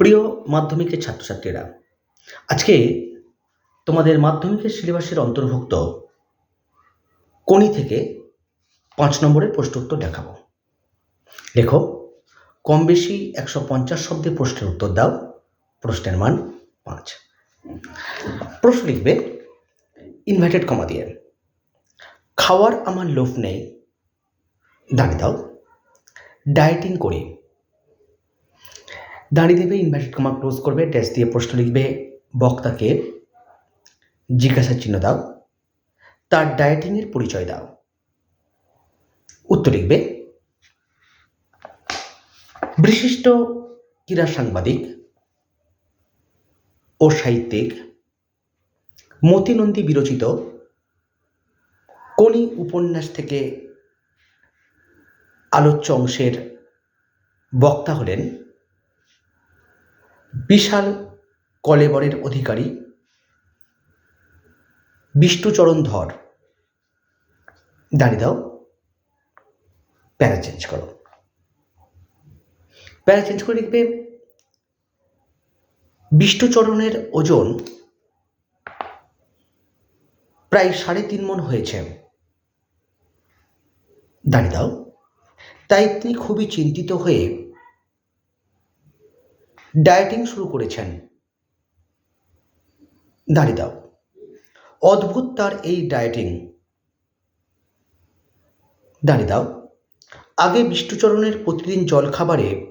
প্রিয় মাধ্যমিকের ছাত্রছাত্রীরা, আজকে তোমাদের মাধ্যমিকের সিলেবাসের অন্তর্ভুক্ত কোনি থেকে পাঁচ নম্বরের প্রশ্ন উত্তর দেখাবো। লেখো, কম বেশি একশো পঞ্চাশ শব্দে প্রশ্নের উত্তর দাও, প্রশ্নের মান পাঁচ। প্রশ্ন লিখবে ইনভার্টেড কমা দিয়ে, খাওয়ার আমার লোভ নেই দাঁড়িয়ে দাও ডায়েটিং করি দাঁড়িয়ে দেবে ইনভার্টেড কমা ক্লোজ করবে ড্যাশ দিয়ে প্রশ্ন লিখবে বক্তাকে। জিজ্ঞাসা চিহ্ন দাও, তার ডায়েটিংয়ের পরিচয় দাও। উত্তর লিখবে, বিশিষ্ট ক্রীড়া সাংবাদিক ও সাহিত্যিক, মতিনন্দী বিরচিত কোনি উপন্যাস থেকে আলোচ্য অংশের বক্তা হলেন বিশাল কলেবরের অধিকারী বিষ্ণুচরণ ধর। দাঁড়িয়ে দাও। প্যারা চেঞ্জ করো। প্যারা চেঞ্জ করে লিখবে, বিষ্ণুচরণের ওজন প্রায় সাড়ে তিন মন হয়েছে। দাঁড়িয়ে দাও। তাই তিনি খুবই চিন্তিত হয়ে ডায়েটিং শুরু করেছেন। দাও। অদ্ভুত তার এই ডায়েটিং। দাও। আগে বিষ্ণুচরণের প্রতিদিন জলখাবারে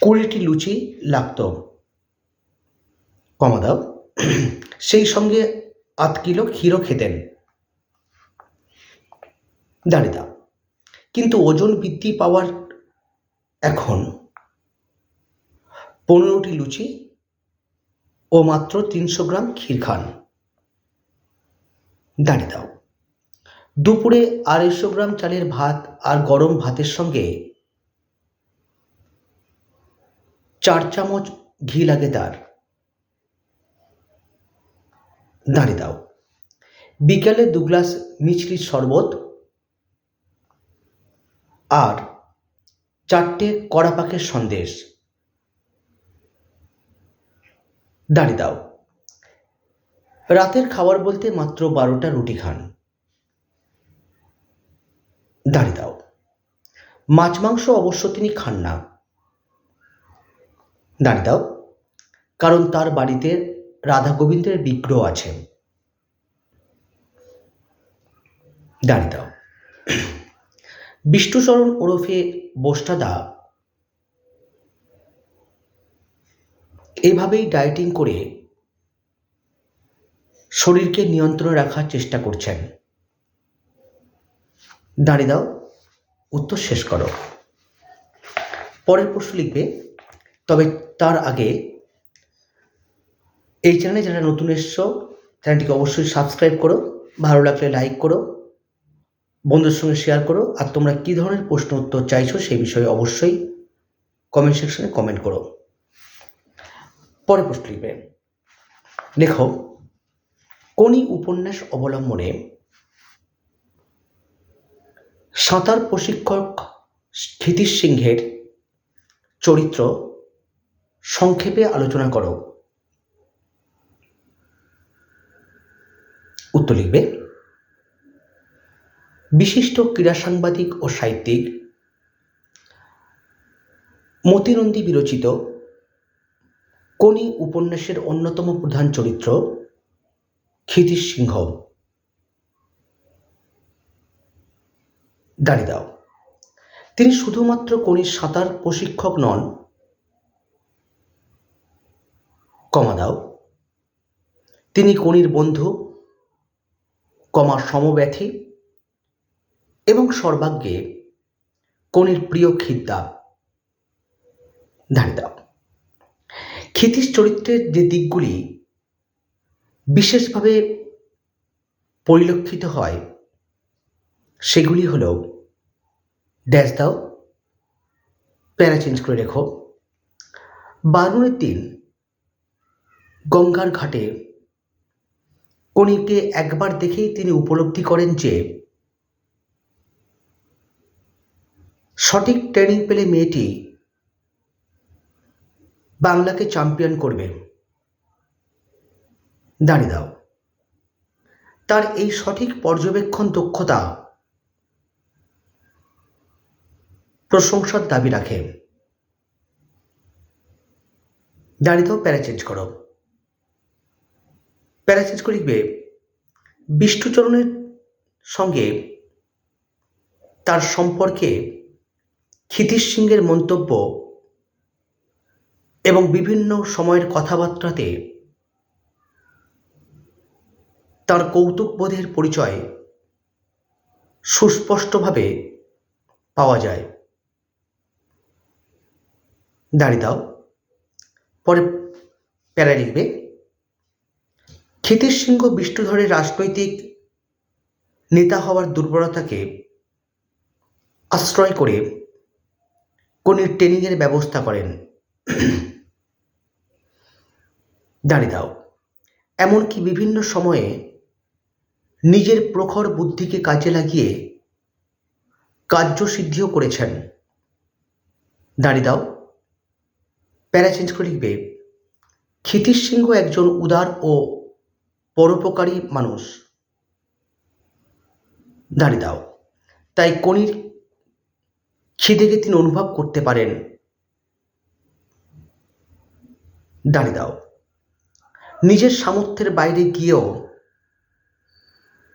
কুড়িটি লুচি লাগত। কমা দাও। সেই সঙ্গে আধ কিলো ক্ষীরও খেতেন। দাঁড়িয়ে দাও। কিন্তু ওজন বৃদ্ধি পাওয়ার এখন পনেরোটি লুচি ও মাত্র তিনশো গ্রাম ক্ষীর খান। দাঁড়িয়ে দাও। দুপুরে আড়াইশো গ্রাম চালের ভাত আর গরম ভাতের সঙ্গে চার চামচ ঘি লাগে তার। দাঁড়িয়ে দাও। বিকালে দু গ্লাস মিছরির শরবত আর চারটে কড়া পাকের সন্দেশ। দাঁড়িয়ে দাও। রাতের খাবার বলতে মাত্র বারোটা রুটি খান। দাঁড়িয়ে দাও। মাছ মাংস অবশ্য তিনি খান না। দাঁড়িয়ে দাও। কারণ তার বাড়িতে রাধা গোবিন্দের বিগ্রহ আছে। দাঁড়িয়ে দাও। বিষ্ণুচরণ ওরফে বোস্টাদা। এভাবেই ডায়েটিং করে শরীরকে নিয়ন্ত্রণে রাখার চেষ্টা করছেন। দাঁড়িয়ে দাও, উত্তর শেষ করো। পরের প্রশ্ন লিখবে, তবে তার আগে এই চ্যানেলে যারা নতুন এসছো চ্যানেলটিকে অবশ্যই সাবস্ক্রাইব করো, ভালো লাগলে লাইক করো বন্ধুদের সঙ্গে শেয়ার করো। আর তোমরা কী ধরনের প্রশ্ন উত্তর চাইছো সেই বিষয়ে অবশ্যই কমেন্ট সেকশনে কমেন্ট করো। পরে প্রশ্ন লিখবে। লেখো, কোনি উপন্যাস অবলম্বনে সাঁতার প্রশিক্ষক ক্ষিতিশ সিংহের চরিত্র সংক্ষেপে আলোচনা করো। উত্তর লিখবে বিশিষ্ট ক্রীড়া সাংবাদিক ও সাহিত্যিক মতিনন্দী বিরচিত কোনি উপন্যাসের অন্যতম প্রধান চরিত্র ক্ষিতিশ সিংহ। দাঁড়িয়ে দাও। তিনি শুধুমাত্র কোনির সাঁতার প্রশিক্ষক নন। কমা দাও। তিনি কোনির বন্ধু, কমা সমব্যথী এবং সর্বাগ্যে কোনির প্রিয় খিদ্দা দাও ক্ষিতিশ চরিত্রের যে দিকগুলি বিশেষভাবে পরিলক্ষিত হয়, সেগুলি হল ড্যাশ দাও, প্যারা চেঞ্জ করে রেখো। বারুণের দিন গঙ্গার ঘাটে কণিকে একবার দেখেই তিনি উপলব্ধি করেন যে সঠিক ট্রেনিং পেলে মেয়েটি বাংলাকে চ্যাম্পিয়ন করবে। দাঁড়িয়ে দাও। তার এই সঠিক পর্যবেক্ষণ দক্ষতা প্রশংসার দাবি রাখে। দাঁড়িয়ে দাও, প্যারা চেঞ্জ করো। প্যারা চেঞ্জ করে লিখবে, বিষ্ণুচরণের সঙ্গে তার সম্পর্কে ক্ষিতিশ সিংহের মন্তব্য এবং বিভিন্ন সময়ের কথাবার্তাতে তার কৌতুকবোধের পরিচয় সুস্পষ্টভাবে পাওয়া যায়। দাঁড়িয়ে দাও, পরে প্যারা লিখবে, ক্ষিতিশ সিংহ বিষ্ণুধরের রাজনৈতিক নেতা হওয়ার দুর্বলতাকে আশ্রয় করে কোনির ট্রেনিংয়ের ব্যবস্থা করেন। দাঁড়িয়ে দাও। এমনকি বিভিন্ন সময়ে নিজের প্রখর বুদ্ধিকে কাজে লাগিয়ে কার্যসিদ্ধিও করেছেন। দাঁড়িয়ে দাও। প্যারা চেঞ্জ করে লিখবে, ক্ষিতিশ সিংহ একজন উদার ও পরোপকারী মানুষ। দাঁড়িয়ে দাও। তাই কনির খিদেকে তিনি অনুভব করতে পারেন। দাঁড়িয়ে দাও। নিজের সামর্থ্যের বাইরে গিয়েও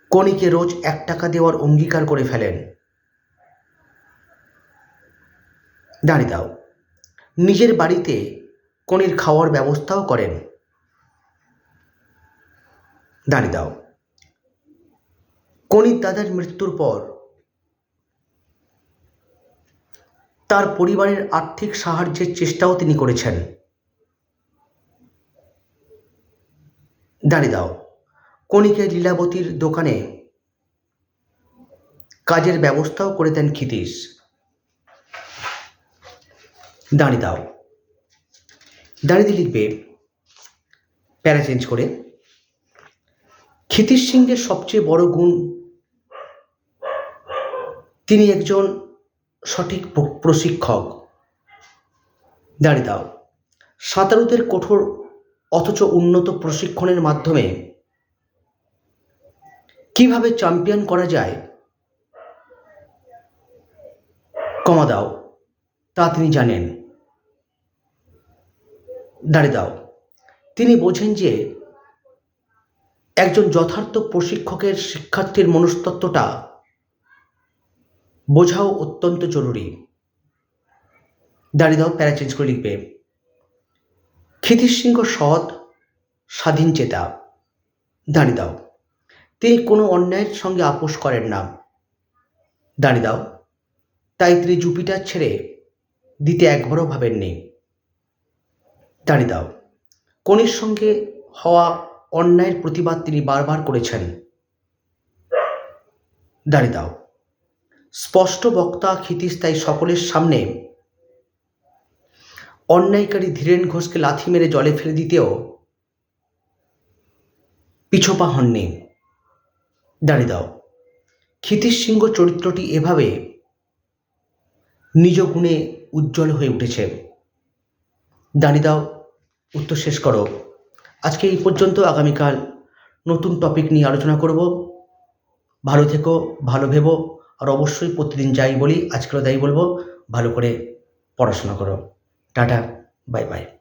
কনিকে রোজ এক টাকা দেওয়ার অঙ্গীকার করে ফেলেন। দাঁড়িয়ে দাও। নিজের বাড়িতে কনির খাওয়ার ব্যবস্থাও করেন। দাঁড়িয়ে দাও। কনির দাদার মৃত্যুর পর তার পরিবারের আর্থিক সাহায্যের চেষ্টাও তিনি করেছেন। দাঁড়িয়ে দাও। কণিকে লীলাবতীর দোকানে কাজের ব্যবস্থাও করে দেন ক্ষিতীশ। দাঁড়িয়ে দাও। দাঁড়িয়ে লিখবে, প্যারা চেঞ্জ করে। ক্ষিতীশ সিংহের সবচেয়ে বড় গুণ, তিনি একজন সঠিক প্রশিক্ষক। দাঁড়িয়ে দাও। সাঁতারুদের কঠোর অথচ উন্নত প্রশিক্ষণের মাধ্যমে কীভাবে চ্যাম্পিয়ন করা যায় কমা দাও, তা তিনি জানেন। দাঁড়িয়ে দাও। তিনি বোঝেন যে একজন যথার্থ প্রশিক্ষকের শিক্ষার্থীর মনস্তত্ত্বটা বোঝাও অত্যন্ত জরুরি। দাঁড়িয়ে দাও, প্যারা চেঞ্জ করে লিখবে। ক্ষিতিশ সৎ, স্বাধীন চেতা। দাঁড়িয়ে দাও। তিনি কোনো অন্যায়ের সঙ্গে আপোষ করেন না। দাঁড়িয়ে দাও। তাই তিনি জুপিটার ছেড়ে দিতে একবারও ভাবেননি। দাঁড়িয়ে দাও। কনির সঙ্গে হওয়া অন্যায়ের প্রতিবাদ তিনি বারবার করেছেন। দাঁড়িয়ে দাও। স্পষ্ট বক্তা ক্ষিতিশ তাই সকলের সামনে। অন্যায়কারী ধীরেন ঘোষকে লাথি মেরে জলে ফেলে দিতেও পিছোপা হননি। দাঁড়িয়ে দাও। ক্ষিতিশ সিংহ চরিত্রটি এভাবে নিজ গুণে উজ্জ্বল হয়ে উঠেছে। দাঁড়িয়ে দাও, উত্তর শেষ করো। আজকে এই পর্যন্ত আগামীকাল নতুন টপিক নিয়ে আলোচনা করব। ভালো থেকো, ভালো ভেবো। আর অবশ্যই প্রতিদিন যাই বলি আজকেও তাই বলব, ভালো করে পড়াশোনা করো। Tata, bye bye.